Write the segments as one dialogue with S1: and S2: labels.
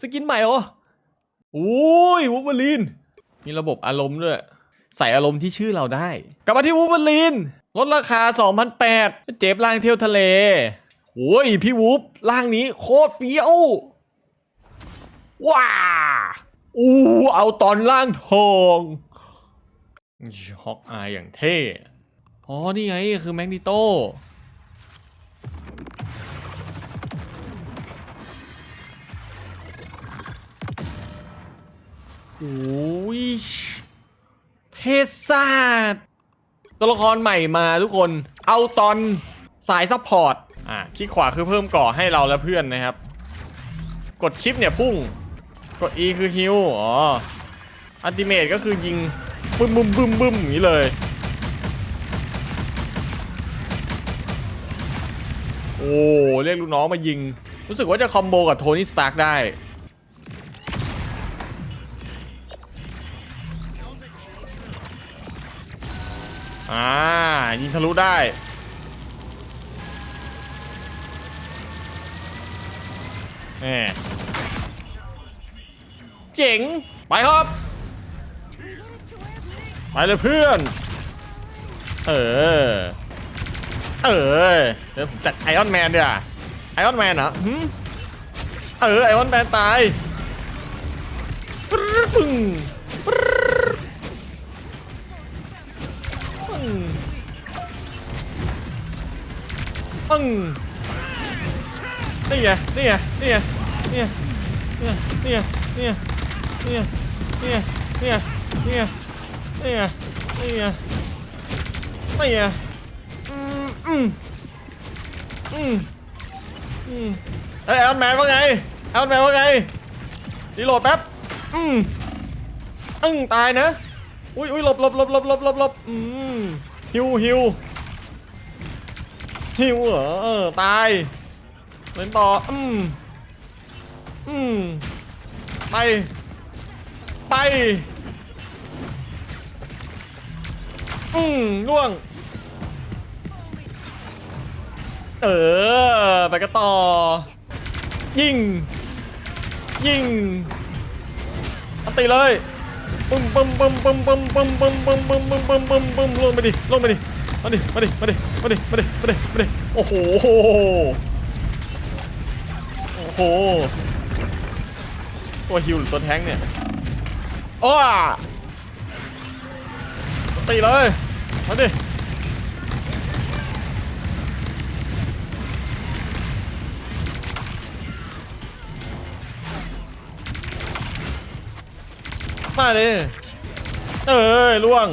S1: สกินใหม่เหรอโอ้ยวูบเบอรีนมีระบบอารมณ์ด้วย ใส่อารมณ์ที่ชื่อเราได้ กลับมาที่วูบเบอรีนลดราคา 2,008เจ็บล่างเที่ยวทะเลโอ้ยพี่วูบล่างนี้โคตรเฟี้ยวว้าอู้เอาตอนล่างทองช็อกอายอย่างเท่ อ๋อ นี่ไง คือแมกนิโต โอ้ยเพศซาดตัวละครใหม่มาทุกคน เอาตอนสายซัพพอร์ต อะคลิกขวาคือเพิ่มก่อให้เราและเพื่อนนะครับ กดชิปเนี่ยพุ่ง กด E คือฮิว อ๋อ อัลติเมทก็คือยิงบึ้มบึ้มบึ้มบึ้มอย่างนี้เลย โอ้ เรียกลูกน้องมายิง รู้สึกว่าจะคอมโบกับโทนี่สตาร์กได้ อ่า ยิงทะลุได้แหมเจ๋ง ไปครับ ไปเลยเพื่อน เออ เออ เดี๋ยวผมจัดไอออนแมนเดี๋ยวไอออนแมนเหรอหืมเออ ไอออนแมนตายปรึ๊ดปึ้ง ปึ้งนี่ไงนี่ไงนี่ไงนี่ไงนี่ไงนี่ไงนี่ไงนี่ไงนี่ไงนี่ไงนี่ไงนี่ไงนี่ไงอืมอืมอืมอืมเอ้ยแอลแมนว่าไงแอลแมนว่าไงรีโหลดแป๊บอืมอึ้งตายนะอุ้ยอุ้ยหลบหลบหลบหลบหลบหลบอืมฮิวฮิว ฮิวเหรอเออตายเล่นต่ออืมอืมไปไปอืมล่วง เออ ไปกันต่อ ยิง ยิงอันตีเลยปึ้มปึ้มปึ้มปึ้มปึ้มปึ้มปึ้มปึ้มปึ้มปึ้มปึ้มปึ้มลงไปดิลงไปดิ มาดิ มาดิ มาดิ มาดิ มาดิ มาดิ มาดิ โอ้โห โอ้โห ตัวฮิวหรือตัวแท้งเนี่ยอ้อตีเลย มาดิ มาเลย เอ้ยล่วง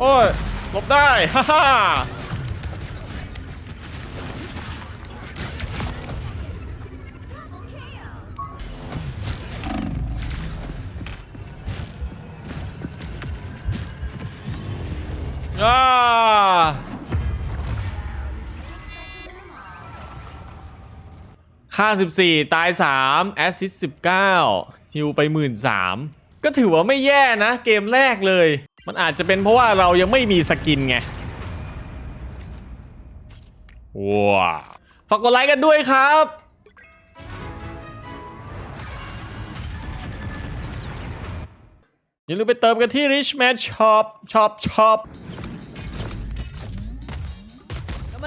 S1: โอ้ยหลบได้ฮ่าฮ่าอ่าค่า 14 ตาย 3 แอสซิส19ฮิวไป 13ก็ถือว่าไม่แย่นะ เกมแรกเลย มันอาจจะเป็นเพราะว่าเรายังไม่มีสกินไงว้าฝากกดไลค์กันด้วยครับ อย่าลืมไปเติมกันที่ Richman Shop Shop Shop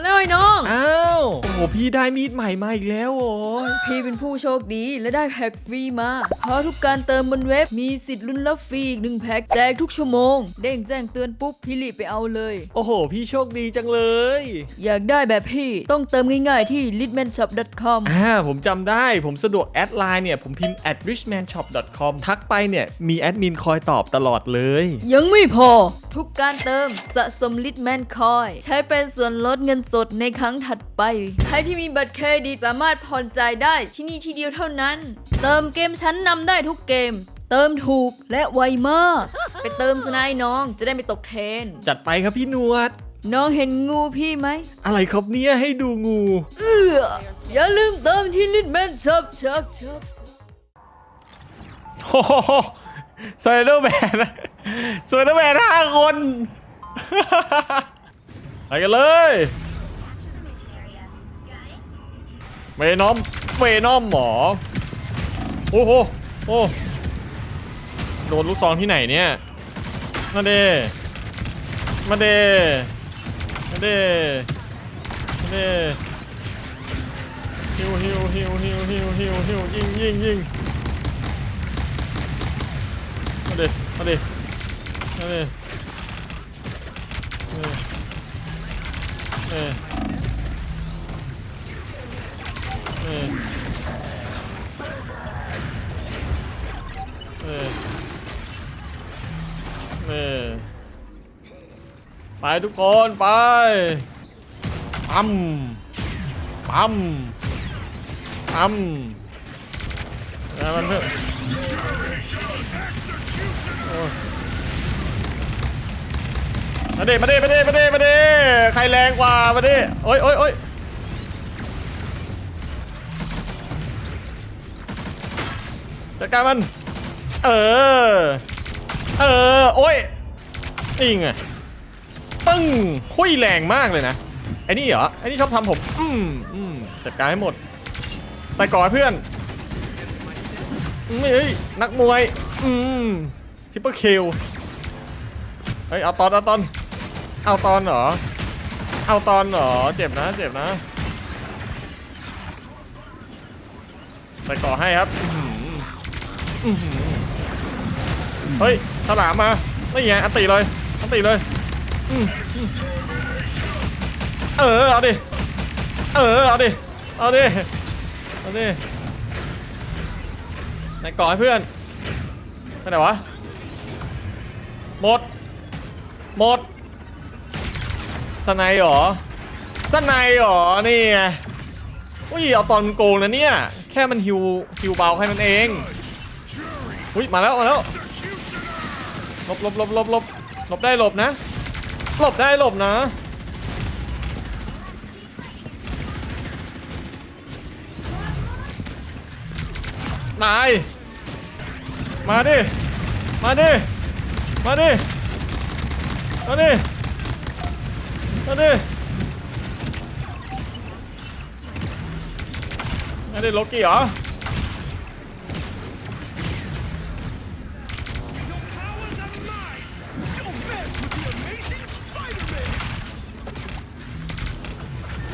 S2: แล้วไอ้น้อง
S1: อ้าว โอ้โห พี่ได้มีดใหม่มาอีกแล้วโอ้ย
S2: พี่เป็นผู้โชคดีและได้แพ็กฟรีมา เพราะทุกการเติมบนเว็บมีสิทธิ์ลุ้นรับฟรีอีกหนึ่งแพ็กแจกทุกชั่วโมง เด้งแจ้งเตือนปุ๊บพี่รีบไปเอาเลย
S1: โอ้โห พี่โชคดีจังเลย
S2: อยากได้แบบพี่ต้องเติมง่ายๆที่ litmanshop.com
S1: อ่า ผมจำได้ผมสะดวกแอดไลน์เนี่ย ผมพิมพ์ at richmanshop.com ทักไปเนี่ย มีแอดมินคอยตอบตลอดเลย
S2: ยังไม่พอ ทุกการเติมสะสม litman coin ใช้เป็นส่วนลดเงินสดในครั้งถัดไป ใครที่มีบัตรเครดิตสามารถผ่อนจ่ายได้ที่นี่ที่เดียวเท่านั้น เติมเกมชั้นนำได้ทุกเกม เติมถูกและไวมาก ไปเติมสนายน้องจะได้ไม่ตกเทรน
S1: จัดไปครับพี่หนวด
S2: น้องเห็นงูพี่ไหม
S1: อะไรครับเนี่ยให้ดูงู
S2: เอื้ออย่าลืมเติมที่ litman shop shop shop
S1: โอ้โหสไปเดอร์แมน สไปเดอร์แมนห้าคน ไปกันเลย เวนอมเวนอมหมอ โอ้โหโอ้โดนลูกซองที่ไหนเนี่ย มาเด มาเด มาเด มาเดฮิวฮิวฮิวฮิวฮิวฮิวฮิวยิงยิงยิงมาเด มาเด มาเดเออเออเออเออเออไปทุกคนไปปั๊มปั๊มปั๊มแล้วมันเพื่อ มาดิมาดิมาดิมาดิมาดิใครแรงกว่ามาดิโอ้ยโอ้ยโอ้ยจัดการมัน เออ เออ โอ้ยนี่ไงปึ้งหุยแรงมากเลยนะไอ้นี่เหรอไอ้นี่ชอบทำผมอืมอืมจัดการให้หมด ใส่ก่อนเพื่อนอืมเฮ้ยนักมวย อืมทิปเปอร์คิวเฮ้ยเอาตอนเอาตอน เอาตอนเหรอ เอาตอนเหรอ เจ็บนะ เจ็บนะไปก่อให้ครับเฮ้ย ฉลามมา ไม่ไงอันตีเลย อันตีเลย เออ เอาดิ เออ เอาดิ เอาดิ เอาดิไหนก่อให้เพื่อนไปไหนวะ หมด หมด สไนหรอสไนหรอนี่ไงอุ้ยเอาตอนมันโกงนะเนี่ย แค่มันฮิวฮิวเบาแค่นั้นเองอุ้ยมาแล้วมาแล้วหลบหลบหลบหลบหลบหลบได้หลบนะหลบได้หลบนะนายมาดิ มาดิ มาดิ มาดิ มาดิมาดิโลกี้เหรอ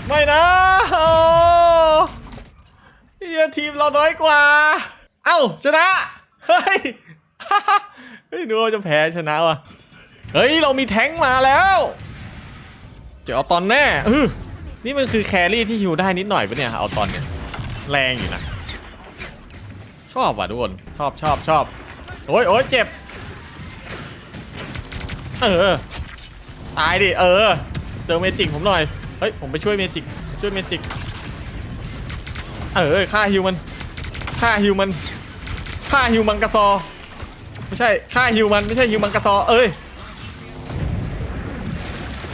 S1: ไม่นะเฮียทีมเราน้อยกว่า เอ้าชนะ เฮ้ย เฮ้ยดูว่าจะแพ้ชนะว่ะ เฮ้ย เรามีแท้งมาแล้ว จะเอาตอนแน่นี่มันคือแครี่ที่ฮิวได้นิดหน่อยปะเนี่ยเอาตอนเนี่ยแรงอยู่นะชอบว่ะทุกคนชอบชอบชอบโอ้ยโอ้ยเจ็บ เออ ตายดิ เออ เจอเมจิกผมหน่อย เฮ้ย ผมไปช่วยเมจิก ช่วยเมจิก เออฆ่าฮิวมันฆ่าฮิวมันฆ่าฮิวมังกรซอ ไม่ใช่ฆ่าฮิวมันไม่ใช่ฮิวมังกรซอ เอ้ย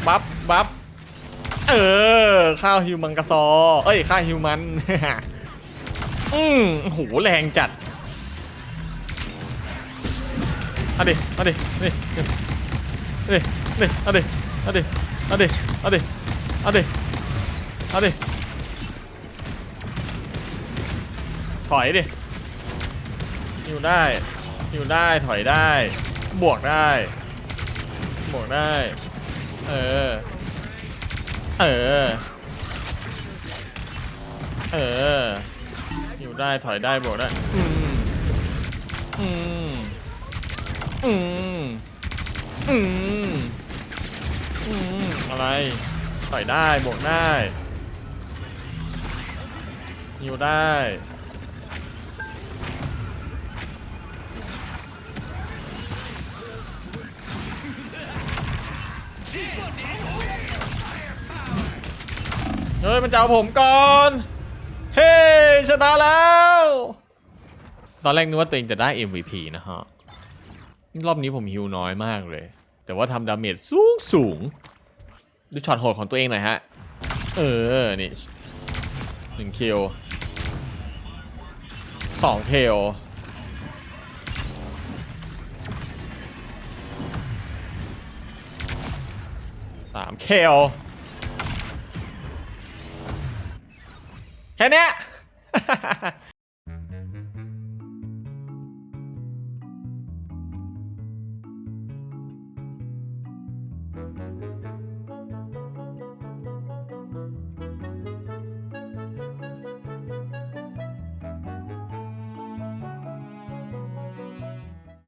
S1: บัฟ บัฟเออข้าวฮิวมังกะซอ เอ้ยข้าวฮิวมันอืมโหแรงจัดเอาดิเอาดินี่นี่นี่เอาดิเอาดิเอาดิเอาดิเอาดิเอาดิถอยดิอยู่ได้อยู่ได้ถอยได้ บวกได้ บวกได้ เออ เออ เออ อยู่ได้ถอยได้บวกได้ อืม อืม อืม อืม อืม อะไรถอยได้บวกได้อยู่ได้เเฮ้ยมันจะเอาผมก่อน เฮ้ชนะแล้ว ตอนแรกนึกว่าตัวเองจะได้ MVP นะฮะ รอบนี้ผมฮิวน้อยมากเลย แต่ว่าทำดาเมจสูงสูง ดูช็อตโหดของตัวเองหน่อยฮะ เออ นี่หนึ่งคิวสองคิวสามคิว แค่เนี้ย